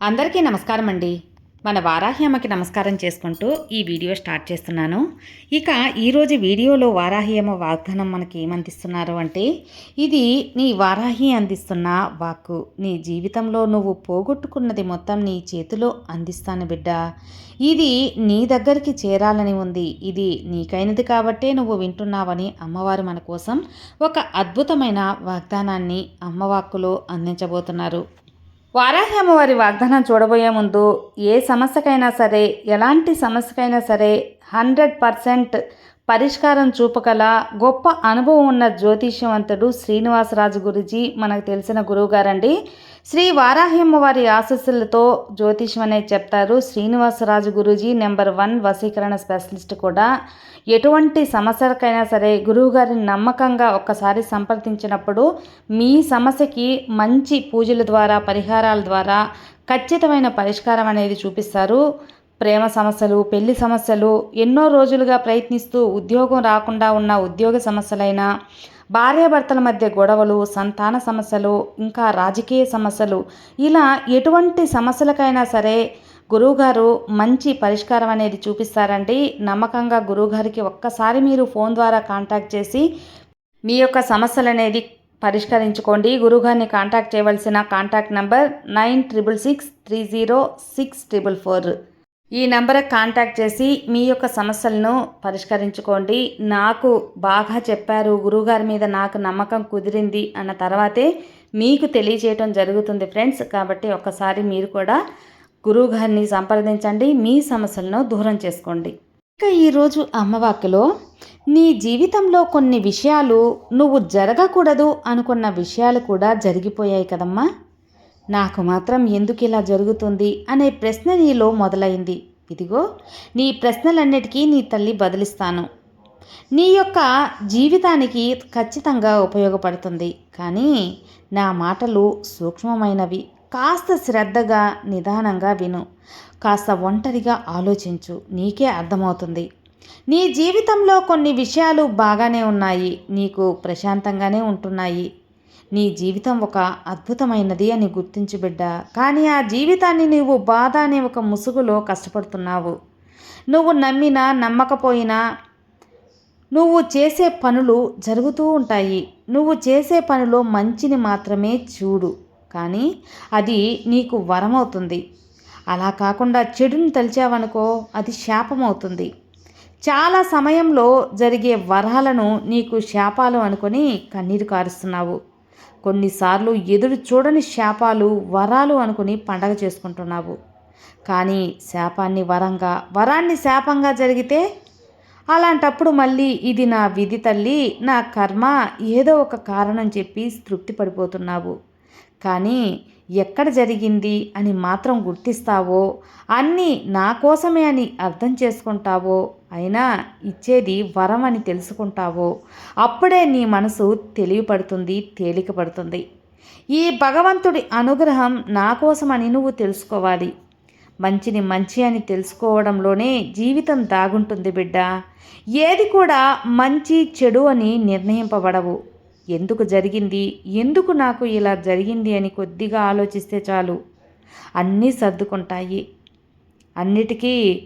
అందరికీ నమస్కారం అండి మన వారాహి అమ్మకి నమస్కారం చేసుకుంటూ ఈ వీడియో స్టార్ట్ చేస్తున్నాను. ఇక ఈరోజు వీడియోలో వారాహి అమ్మ వాగ్దానం మనకి ఏమందిస్తున్నారు అంటే ఇది నీ వారాహి అందిస్తున్న వాక్కు. నీ జీవితంలో నువ్వు పోగొట్టుకున్నది మొత్తం నీ చేతిలో అందిస్తాను బిడ్డ. ఇది నీ దగ్గరికి చేరాలని ఉంది. ఇది నీకైనది కాబట్టే నువ్వు వింటున్నావని అమ్మవారు మన కోసం ఒక అద్భుతమైన వాగ్దానాన్ని అమ్మవాక్కులో అందించబోతున్నారు. వారాహి వాగ్దానం చూడబోయే ముందు ఏ సమస్యకైనా సరే ఎలాంటి సమస్యకైనా సరే హండ్రెడ్ పర్సెంట్ పరిష్కారం చూపగల గొప్ప అనుభవం ఉన్న జ్యోతిష్యవంతుడు శ్రీనివాసరాజు గురుజీ మనకు తెలిసిన గురువుగారండి శ్రీ వారాహ్యమ్మ వారి ఆశస్సులతో జ్యోతిష్యం అనేది చెప్తారు. శ్రీనివాసరాజు గురూజీ నెంబర్ వన్ వశీకరణ స్పెషలిస్ట్ కూడా. ఎటువంటి సమస్యలకైనా సరే గురువుగారిని నమ్మకంగా ఒక్కసారి సంప్రదించినప్పుడు మీ సమస్యకి మంచి పూజల ద్వారా పరిహారాల ద్వారా ఖచ్చితమైన పరిష్కారం అనేది చూపిస్తారు. ప్రేమ సమస్యలు పెళ్ళి సమస్యలు ఎన్నో రోజులుగా ప్రయత్నిస్తూ ఉద్యోగం రాకుండా ఉన్న ఉద్యోగ సమస్యలైనా భార్యాభర్తల మధ్య గొడవలు సంతాన సమస్యలు ఇంకా రాజకీయ సమస్యలు ఇలా ఎటువంటి సమస్యలకైనా సరే గురువుగారు మంచి పరిష్కారం అనేది చూపిస్తారండి. నమ్మకంగా గురువుగారికి ఒక్కసారి మీరు ఫోన్ ద్వారా కాంటాక్ట్ చేసి మీ యొక్క సమస్యలు అనేది పరిష్కరించుకోండి. గురువుగారిని కాంటాక్ట్ చేయవలసిన contact number nine triple six three zero six triple four. ఈ నెంబర్ కాంటాక్ట్ చేసి మీ యొక్క సమస్యలను పరిష్కరించుకోండి. నాకు బాగా చెప్పారు గురువుగారి మీద నాకు నమ్మకం కుదిరింది అన్న తర్వాతే మీకు తెలియజేయటం జరుగుతుంది ఫ్రెండ్స్. కాబట్టి ఒకసారి మీరు కూడా గురువుగారిని సంప్రదించండి మీ సమస్యలను దూరం చేసుకోండి. ఇక ఈరోజు అమ్మవాక్యలో నీ జీవితంలో కొన్ని విషయాలు నువ్వు జరగకూడదు అనుకున్న విషయాలు కూడా జరిగిపోయాయి కదమ్మా. నాకు మాత్రం ఎందుకు ఇలా జరుగుతుంది అనే ప్రశ్న నీలో మొదలైంది. ఇదిగో నీ ప్రశ్నలన్నిటికీ నీ తల్లి బదిలిస్తాను. నీ యొక్క జీవితానికి ఖచ్చితంగా ఉపయోగపడుతుంది. కానీ నా మాటలు సూక్ష్మమైనవి. కాస్త శ్రద్ధగా నిదానంగా విను. కాస్త ఒంటరిగా ఆలోచించు. నీకే అర్థమవుతుంది. నీ జీవితంలో కొన్ని విషయాలు బాగానే ఉన్నాయి. నీకు ప్రశాంతంగానే ఉంటున్నాయి. నీ జీవితం ఒక అద్భుతమైనది అని గుర్తించు బిడ్డ. కానీ ఆ జీవితాన్ని నీవు బాధ అనే ఒక ముసుగులో కష్టపడుతున్నావు. నువ్వు నమ్మినా నమ్మకపోయినా నువ్వు చేసే పనులు జరుగుతూ ఉంటాయి. నువ్వు చేసే పనిలో మంచిని మాత్రమే చూడు. కానీ అది నీకు వరమవుతుంది. అలా కాకుండా చెడుని తలిచావనుకో అది శాపమవుతుంది. చాలా సమయంలో జరిగే వరాలను నీకు శాపాలు అనుకొని కన్నీరు కారుస్తున్నావు. కొన్నిసార్లు ఎదురు చూడని శాపాలు వరాలు అనుకుని పండగ చేసుకుంటున్నావు. కానీ శాపాన్ని వరంగా వరాన్ని శాపంగా జరిగితే అలాంటప్పుడు మళ్ళీ ఇది నా విధి తల్లి నా కర్మ ఏదో ఒక కారణం చెప్పి తృప్తి పడిపోతున్నావు. కానీ ఎక్కడ జరిగింది అని మాత్రం గుర్తిస్తావో? అన్నీ నా కోసమే అని అర్థం చేసుకుంటావో? అయినా ఇచ్చేది వరం అని తెలుసుకుంటావో? అప్పుడే నీ మనసు తెలియపడుతుంది తేలికపడుతుంది. ఈ భగవంతుడి అనుగ్రహం నా కోసమని నువ్వు తెలుసుకోవాలి. మంచిని మంచి అని తెలుసుకోవడంలోనే జీవితం దాగుంటుంది బిడ్డ. ఏది కూడా మంచి చెడు అని నిర్ణయింపబడవు. ఎందుకు జరిగింది? ఎందుకు నాకు ఇలా జరిగింది అని కొద్దిగా ఆలోచిస్తే చాలు. అన్నీ సర్దుకుంటాయి. అన్నిటికీ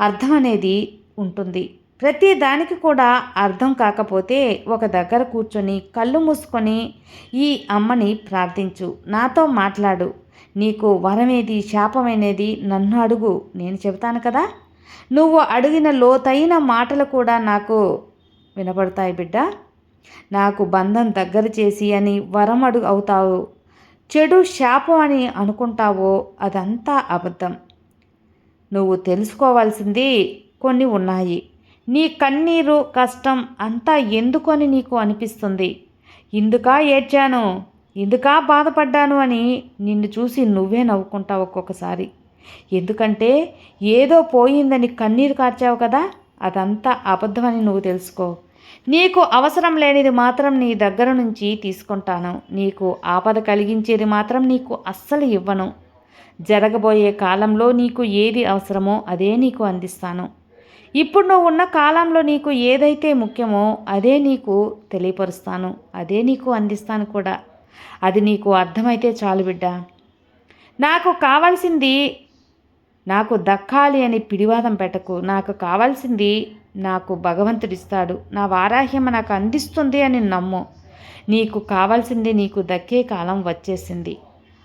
అర్థం అనేది ఉంటుంది. ప్రతి దానికి కూడా అర్థం కాకపోతే ఒక దగ్గర కూర్చొని కళ్ళు మూసుకొని ఈ అమ్మని ప్రార్థించు. నాతో మాట్లాడు. నీకు వరమేది శాపమైనది నన్ను అడుగు. నేను చెబుతాను కదా? నువ్వు అడిగిన లోతైన మాటలు కూడా నాకు వినపడతాయి బిడ్డ. నాకు బంధం దగ్గర చేసి అని వరం అడుగు అవుతావు. చెడు శాపం అని అనుకుంటావో అదంతా అబద్ధం. నువ్వు తెలుసుకోవాల్సింది కొన్ని ఉన్నాయి. నీ కన్నీరు కష్టం అంతా ఎందుకని నీకు అనిపిస్తుంది? ఇందుకా ఏడ్చాను? ఇందుకా బాధపడ్డాను అని నిన్ను చూసి నువ్వే నవ్వుకుంటావు ఒక్కొక్కసారి. ఎందుకంటే ఏదో పోయిందని కన్నీరు కార్చావు కదా అదంతా అబద్ధమని నువ్వు తెలుసుకో. నీకు అవసరం లేనిది మాత్రం నీ దగ్గర నుంచి తీసుకుంటాను. నీకు ఆపద కలిగించేది మాత్రం నీకు అస్సలు ఇవ్వను. జరగబోయే కాలంలో నీకు ఏది అవసరమో అదే నీకు అందిస్తాను. ఇప్పుడు నువ్వు ఉన్న కాలంలో నీకు ఏదైతే ముఖ్యమో అదే నీకు తెలియపరుస్తాను. అదే నీకు అందిస్తాను కూడా. అది నీకు అర్థమైతే చాలు బిడ్డ. నాకు కావాల్సింది నాకు దక్కాలి అని పిడివాదం పెట్టకు. నాకు కావాల్సింది నాకు భగవంతుడిస్తాడు. నా వారాహ్యమ నాకు అందిస్తుంది అని నమ్ము. నీకు కావాల్సింది నీకు దక్కే కాలం వచ్చేసింది.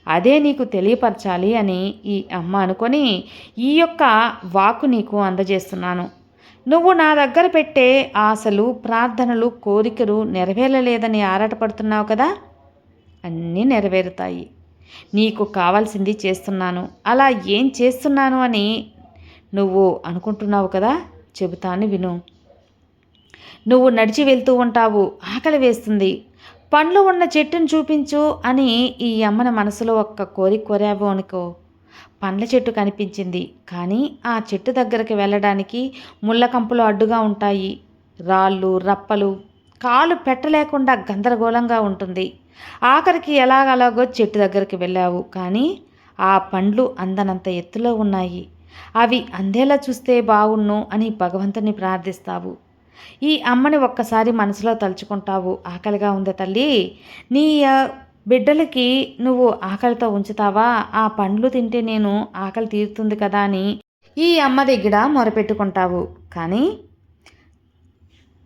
అదే నీకు తెలియపరచాలి అని ఈ అమ్మ అనుకొని ఈ యొక్క వాకు నీకు అందజేస్తున్నాను. నువ్వు నా దగ్గర పెట్టే ఆశలు ప్రార్థనలు కోరికలు నెరవేరలేదని ఆరాటపడుతున్నావు కదా? అన్నీ నెరవేరుతాయి. నీకు కావాల్సింది చేస్తున్నాను. అలా ఏం చేస్తున్నాను అని నువ్వు అనుకుంటున్నావు కదా? చెబుతాను విను. నువ్వు నడిచి వెళ్తూ ఉంటావు ఆకలి వేస్తుంది. పండ్లు ఉన్న చెట్టును చూపించు అని ఈ అమ్మన మనసులో ఒక్క కోరిక కోరావు అనుకో. పండ్ల చెట్టు కనిపించింది కానీ ఆ చెట్టు దగ్గరికి వెళ్ళడానికి ముళ్ళ కంపులు అడ్డుగా ఉంటాయి. రాళ్ళు రప్పలు కాలు పెట్టలేకుండా గందరగోళంగా ఉంటుంది. ఆఖరికి ఎలాగలాగో చెట్టు దగ్గరికి వెళ్ళావు కానీ ఆ పండ్లు అందనంత ఎత్తులో ఉన్నాయి. అవి అందేలా చూస్తే బాగున్ను అని భగవంతుని ప్రార్థిస్తావు. ఈ అమ్మని ఒక్కసారి మనసులో తలుచుకుంటావు. ఆకలిగా ఉంది తల్లి. నీ బిడ్డలకి నువ్వు ఆకలితో ఉంచుతావా? ఆ పండ్లు తింటే నేను ఆకలి తీరుతుంది కదా అని ఈ అమ్మ దగ్గర మొరపెట్టుకుంటావు. కానీ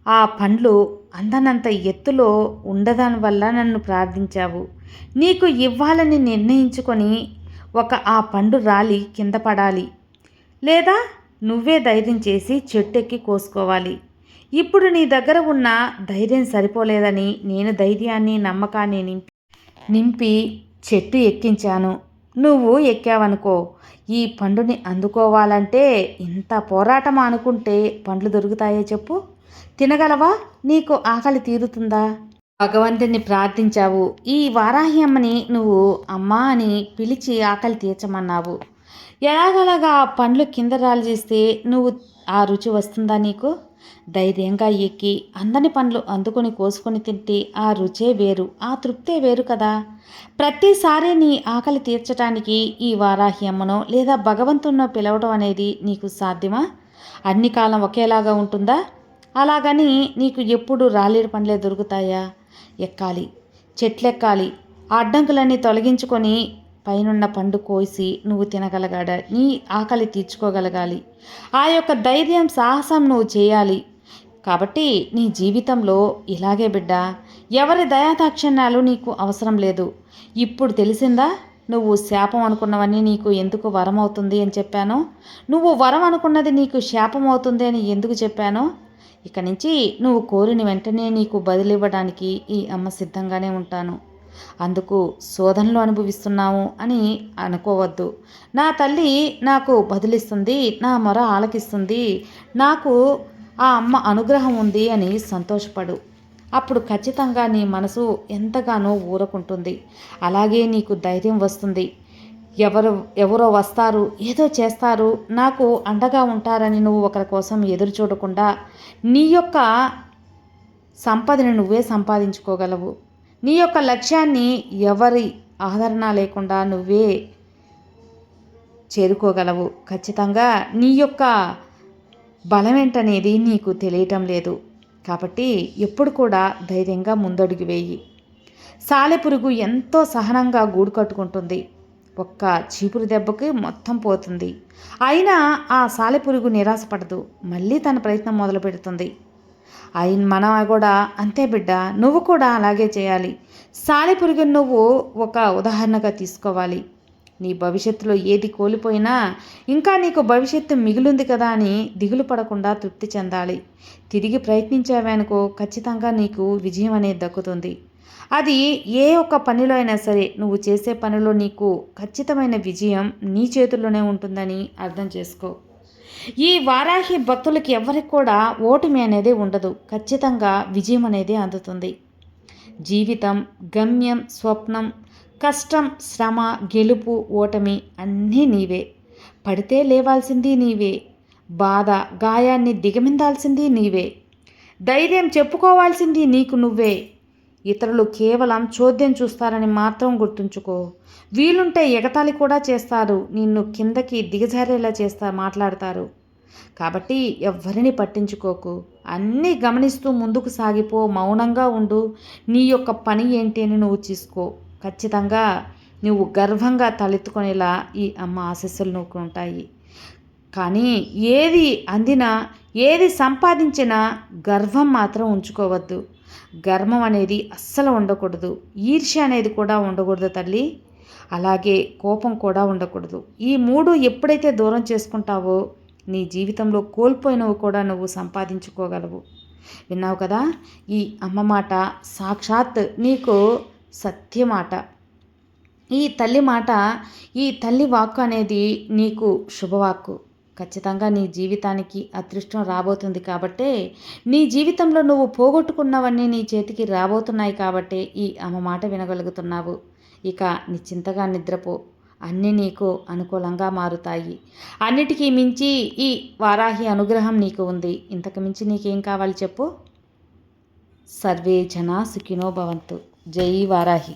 ఆ పండ్లు అందనంత ఎత్తులో ఉండదాని వల్ల నన్ను ప్రార్థించావు. నీకు ఇవ్వాలని నిర్ణయించుకొని ఒక ఆ పండు రాలి కింద పడాలి. లేదా నువ్వే ధైర్యం చేసి చెట్టెక్కి కోసుకోవాలి. ఇప్పుడు నీ దగ్గర ఉన్న ధైర్యం సరిపోలేదని నేను ధైర్యాన్ని నమ్మకాన్ని నింపి నింపి చెట్టు ఎక్కించాను. నువ్వు ఎక్కావనుకో. ఈ పండుని అందుకోవాలంటే ఇంత పోరాటం అనుకుంటే పండ్లు దొరుకుతాయో చెప్పు. తినగలవా? నీకు ఆకలి తీరుతుందా? భగవంతుని ప్రార్థించావు. ఈ వారాహి అమ్మని నువ్వు అమ్మా అని పిలిచి ఆకలి తీర్చమన్నావు. ఎలాగలాగా ఆ పండ్లు కింద రాలి చేస్తే నువ్వు ఆ రుచి వస్తుందా నీకు? ధైర్యంగా ఎక్కి అందని పండ్లు అందుకొని కోసుకొని తింటే ఆ రుచే వేరు ఆ తృప్తే వేరు కదా. ప్రతిసారి నీ ఆకలి తీర్చడానికి ఈ వారాహి అమ్మనో లేదా భగవంతున్నో పిలవడం అనేది నీకు సాధ్యమా? అన్ని కాలం ఒకేలాగా ఉంటుందా? అలాగని నీకు ఎప్పుడు రాలేడు పండ్లే దొరుకుతాయా? ఎక్కాలి చెట్లెక్కాలి అడ్డంకులన్నీ తొలగించుకొని పైనున్న పండు కోసి నువ్వు తినగలగాడ? నీ ఆకలి తీర్చుకోగలగాలి. ఆ యొక్క ధైర్యం సాహసం నువ్వు చేయాలి. కాబట్టి నీ జీవితంలో ఇలాగే బిడ్డ ఎవరి దయాదాక్షిణ్యాలు నీకు అవసరం లేదు. ఇప్పుడు తెలిసిందా? నువ్వు శాపం అనుకున్నవన్నీ నీకు ఎందుకు వరం అవుతుంది అని చెప్పాను? నువ్వు వరం అనుకున్నది నీకు శాపం అవుతుంది అని ఎందుకు చెప్పాను? ఇక నుంచి నువ్వు కోరిన వెంటనే నీకు బదిలివ్వడానికి ఈ అమ్మ సిద్ధంగానే ఉంటాను. అందుకు శోధనలు అనుభవిస్తున్నాము అని అనుకోవద్దు. నా తల్లి నాకు బదిలిస్తుంది నా మొర ఆలకిస్తుంది నాకు ఆ అమ్మ అనుగ్రహం ఉంది అని సంతోషపడు. అప్పుడు ఖచ్చితంగా నీ మనసు ఎంతగానో ఊరకుంటుంది. అలాగే నీకు ధైర్యం వస్తుంది. ఎవరు ఎవరో వస్తారు ఏదో చేస్తారు నాకు అండగా ఉంటారని నువ్వు ఒకరి కోసం ఎదురు చూడకుండా నీ యొక్క సంపదని నువ్వే సంపాదించుకోగలవు. నీ యొక్క లక్ష్యాన్ని ఎవరి ఆదరణ లేకుండా నువ్వే చేరుకోగలవు. ఖచ్చితంగా నీ యొక్క బలమేంటనేది నీకు తెలియటం లేదు. కాబట్టి ఎప్పుడు కూడా ధైర్యంగా ముందడుగు వేయి. సాలెపురుగు ఎంతో సహనంగా గూడు కట్టుకుంటుంది. ఒక్క చీపురు దెబ్బకి మొత్తం పోతుంది. అయినా ఆ సాలెపురుగు నిరాశపడదు. మళ్ళీ తన ప్రయత్నం మొదలు పెడుతుంది అయిన మనం కూడా అంతే బిడ్డ నువ్వు కూడా అలాగే చేయాలి. సాలిపురుగు నువ్వు ఒక ఉదాహరణగా తీసుకోవాలి. నీ భవిష్యత్తులో ఏది కోల్పోయినా ఇంకా నీకు భవిష్యత్తు మిగిలింది కదా అని దిగులు పడకుండా తృప్తి చెందాలి. తిరిగి ప్రయత్నించావనుకో ఖచ్చితంగా నీకు విజయం అనేది దక్కుతుంది. అది ఏ ఒక్క పనిలో అయినా సరే నువ్వు చేసే పనిలో నీకు ఖచ్చితమైన విజయం నీ చేతుల్లోనే ఉంటుందని అర్థం చేసుకో. ఈ వారాహి భక్తులకి ఎవరికి కూడా ఓటమి అనేది ఉండదు. ఖచ్చితంగా విజయం అనేది అందుతుంది. జీవితం గమ్యం స్వప్నం కష్టం శ్రమ గెలుపు ఓటమి అన్నీ నీవే. పడితే లేవాల్సింది నీవే. బాధ గాయాన్ని దిగమిందాల్సింది నీవే. ధైర్యం చెప్పుకోవాల్సింది నీకు నువ్వే. ఇతరులు కేవలం చోద్యం చూస్తారని మాత్రం గుర్తుంచుకో. వీలుంటే ఎగతాళి కూడా చేస్తారు. నిన్ను కిందకి దిగజారేలా చేస్తా మాట్లాడతారు. కాబట్టి ఎవ్వరిని పట్టించుకోకు. అన్నీ గమనిస్తూ ముందుకు సాగిపో మౌనంగా ఉండు. నీ యొక్క పని ఏంటి అని నువ్వు చూసుకో. ఖచ్చితంగా నువ్వు గర్వంగా తలెత్తుకునేలా ఈ అమ్మ ఆశస్సులు నువ్వు ఉంటాయి. కానీ ఏది అందినా ఏది సంపాదించినా గర్వం మాత్రం ఉంచుకోవద్దు. గర్వం అనేది అస్సలు ఉండకూడదు. ఈర్ష్య అనేది కూడా ఉండకూడదు తల్లి. అలాగే కోపం కూడా ఉండకూడదు. ఈ మూడు ఎప్పుడైతే దూరం చేసుకుంటావో నీ జీవితంలో కోల్పోయినవి కూడా నువ్వు సంపాదించుకోగలవు. విన్నావు కదా? ఈ అమ్మ మాట సాక్షాత్ నీకు సత్యమాట ఈ తల్లి మాట ఈ తల్లి వాక్కు అనేది నీకు శుభవాక్కు. ఖచ్చితంగా నీ జీవితానికి అదృష్టం రాబోతుంది కాబట్టే నీ జీవితంలో నువ్వు పోగొట్టుకున్నవన్నీ నీ చేతికి రాబోతున్నాయి కాబట్టే ఈ అమ్మ మాట వినగలుగుతున్నావు. ఇక నిశ్చింతగా నిద్రపో. అన్నీ నీకు అనుకూలంగా మారుతాయి. అన్నిటికీ మించి ఈ వారాహి అనుగ్రహం నీకు ఉంది. ఇంతకు మించి నీకేం కావాలి చెప్పు? సర్వే జనా సుఖినో భవంతు. జై వారాహి.